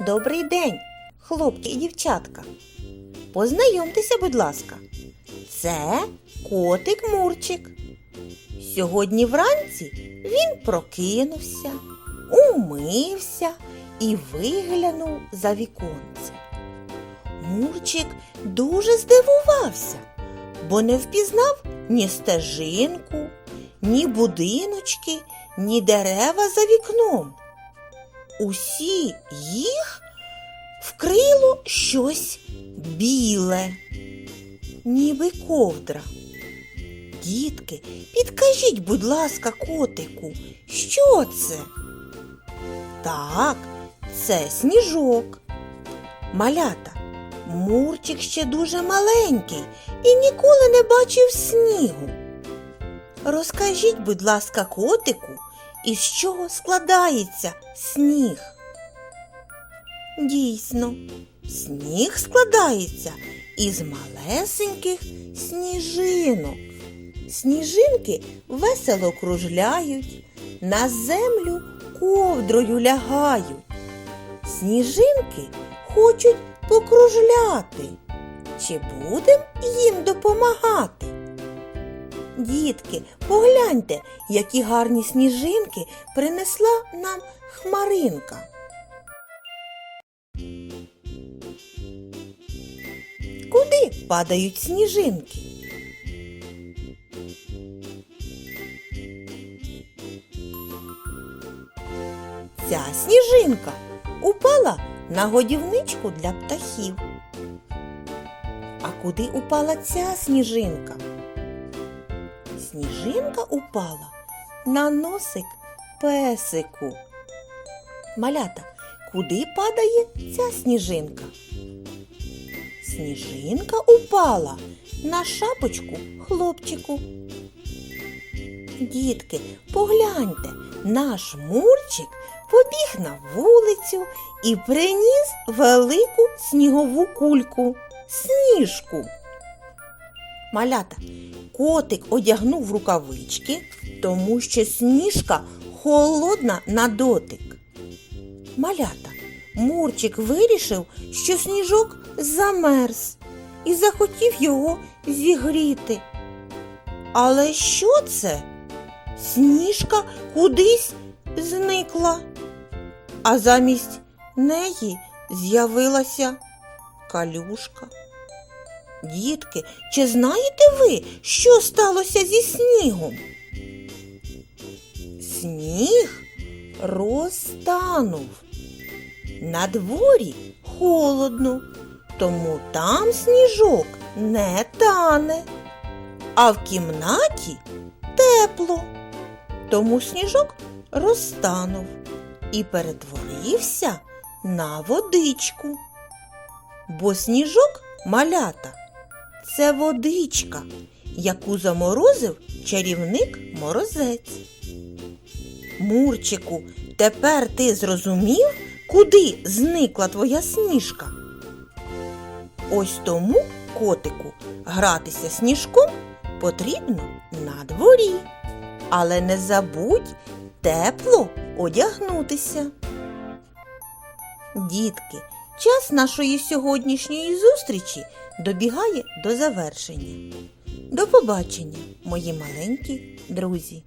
Добрий день, хлопці і дівчатка. Познайомтеся, будь ласка. Це котик Мурчик. Сьогодні вранці він прокинувся, умився і виглянув за віконце. Мурчик дуже здивувався, бо не впізнав ні стежинку, ні будиночки, ні дерева за вікном. Усі їх вкрило щось біле, ніби ковдра. Дітки, підкажіть, будь ласка, котику, що це? Так, це сніжок. Малята, Мурчик ще дуже маленький і ніколи не бачив снігу. Розкажіть, будь ласка, котику, із чого складається сніг? Дійсно, сніг складається із малесеньких сніжинок. Сніжинки весело кружляють, на землю ковдрою лягають. Сніжинки хочуть покружляти. Чи будем їм допомагати? Дітки, погляньте, які гарні сніжинки принесла нам хмаринка. Куди падають сніжинки? Ця сніжинка упала на годівничку для птахів. А куди упала ця сніжинка? Сніжинка упала на носик песику. Малята, куди падає ця сніжинка? Сніжинка упала на шапочку хлопчику. Дітки, погляньте, наш Мурчик побіг на вулицю і приніс велику снігову кульку сніжку. Малята, котик одягнув рукавички, тому що сніжка холодна на дотик. Малята, Мурчик вирішив, що сніжок замерз і захотів його зігріти. Але що це? Сніжка кудись зникла, а замість неї з'явилася калюшка. Дітки, чи знаєте ви, що сталося зі снігом? Сніг розтанув. На дворі холодно, тому там сніжок не тане, а в кімнаті тепло. Тому сніжок розтанув і перетворився на водичку. Бо сніжок малята це водичка, яку заморозив чарівник морозець. Мурчику, тепер ти зрозумів, куди зникла твоя сніжка? Ось тому, котику, гратися сніжком потрібно на дворі. Але не забудь тепло одягнутися. Дітки, час нашої сьогоднішньої зустрічі добігає до завершення. До побачення, мої маленькі друзі!